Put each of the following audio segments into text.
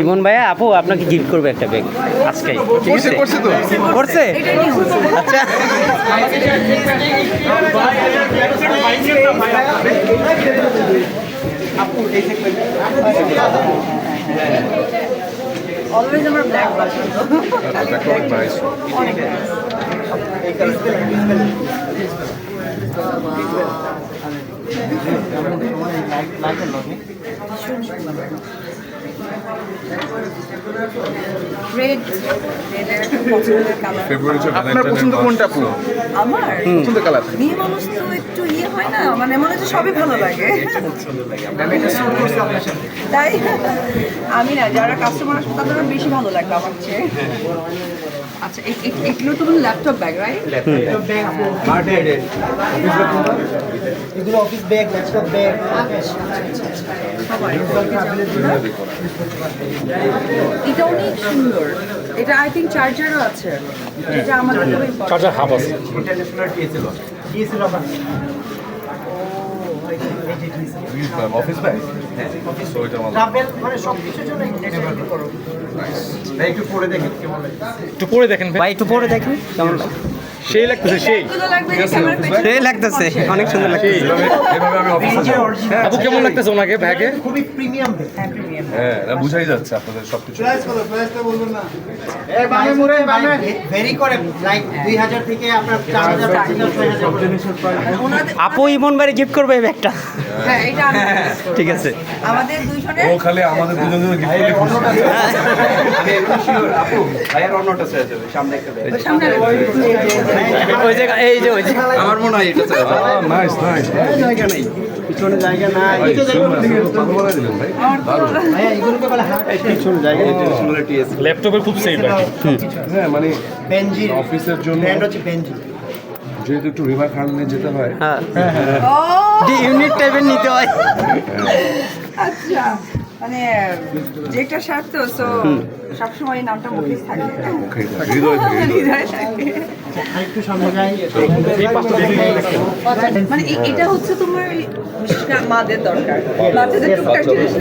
ইমন ভাইয়া আপু আপনাকে গিফট করবে একটা ব্যাগ আজকে ঠিক আছে? করছে তো? করছে? আচ্ছা। অলওয়েজ আমার ব্ল্যাক রেড রেডের পছন্দের কালার আপনার পছন্দ কোনটা আপু আমার? পছন্দ কালার মেয়ে মানুষ তো একটু ইয়ে হয় না মানে মনে হচ্ছে সবই ভালো লাগে। তাই আমি না যারা কাস্টমার আসবে তাদের বেশি ভালো লাগবে আমার চেয়ে। আচ্ছা এগুলো তো ল্যাপটপ ব্যাগ রাইট এগুলো অফিস ব্যাগ ল্যাপটপ ব্যাগ এটা অনেক সুন্দর। এটা আই থিঙ্ক চার্জারও আছে। আমাদের খুব। চার্জার আছে। দিয়েছিল আমার অফিস ব্যাগ সো এটা আমার ট্রাভেল মানে সব কিছুর জন্য করো একটু পরে দেখেন কেমন লাগে। একটু পরে দেখেন ভাই। ভাই একটু পরে দেখেন কেমন লাগে? সেই লাগতেছে সেই। সেই লাগতেছে। অনেক সুন্দর লাগতেছে। যাব। অরিজিনাল আপু কেমন লাগতেছে ওনাকে ব্যাগে? খুবই প্রিমিয়াম হ্যাঁ প্রিমিয়াম হ্যাঁ না বুঝাই যাচ্ছে আপনাদের সবকিছু। বামে মুড়ে বামে। ভেরি করে লাইক 2000 থেকে আপনার 4000 5000 ওনাদের আপু ইমন ভাই গিফট করবে এই ব্যাগটা। হ্যাঁ এটা ঠিক আছে। আমাদের দুইজনের ও খালি আমাদের দুজন দুজন গিফট করলে খুশি সামনে ওই যে এই যে ওই আমার মনে হয় এটা নাইস নাইস জায়গা নাই। পিছনে জায়গা নাই। ভালো দিলেন ভাই ভাইয়া এগুলোকে বলে হাফ পিছনে জায়গা ল্যাপটপের খুব সেফ হ্যাঁ মানে অফিসের জন্য যেহেতু একটু রিভার খানে যেতে হয়। হ্যাঁ। ইউনিট টাইপের নিতে হয়। আচ্ছা। মানে যেটা স্বার্থ সো সবসময় নামটা মুখে থাকে। হৃদয় মানে এটা হচ্ছে তোমার বিশেষ মাদের দরকার। বাচ্চাদের টুকটাক জিনিস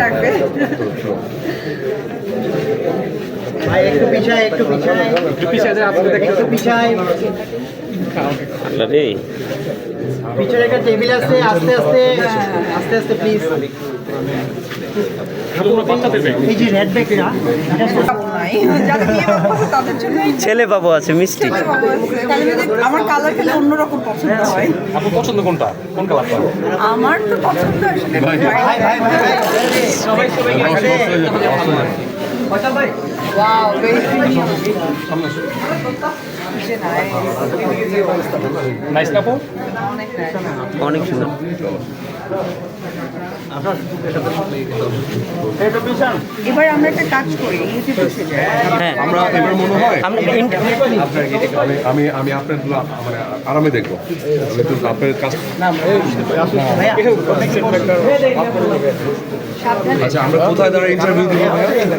ভাই একটু পিছায় একটু পিছায়। একটু পিছিয়ে একটু পিছায়। আল্লাহ রে পিছনে একটা টেবিল আছে আস্তে আস্তে। আস্তে আস্তে প্লিজ ছেলে বাবু আছে মিষ্টি। আমার কালার খেলে অন্যরকম পছন্দ হয়। আপু পছন্দ কোনটা? কোন কালার আমার তো পছন্দ আসলে। নাইস অনেক সুন্দর। এবার আমরা একটা কাজ করি বসে যাই হ্যাঁ। আমরা এবার মনে হয় আমি আমি আমি আপনার মানে আরামে দেখব। আপনার কাজ আচ্ছা আমরা কোথায় দাঁড়া ইন্টারভিউ দিব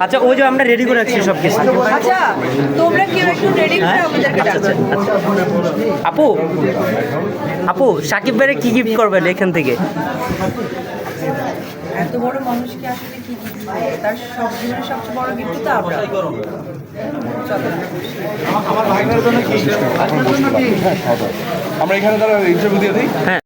আচ্ছা ওই যে আমরা রেডি করে রাখছি সব কিছু আচ্ছা তোমরা কেউ একটু রেডি করে আমাদেরকে আচ্ছা আচ্ছা। আপু আপু সাকিব ভাইরে কি গিফট করবেন এখান থেকে? এত বড় মানুষকে আসলে কি তার সব জীবনের সবচেয়ে বড় গিফট তো আমরা। আমরা এখানে দাঁড়া ইন্টারভিউ দিয়ে দিই। হ্যাঁ।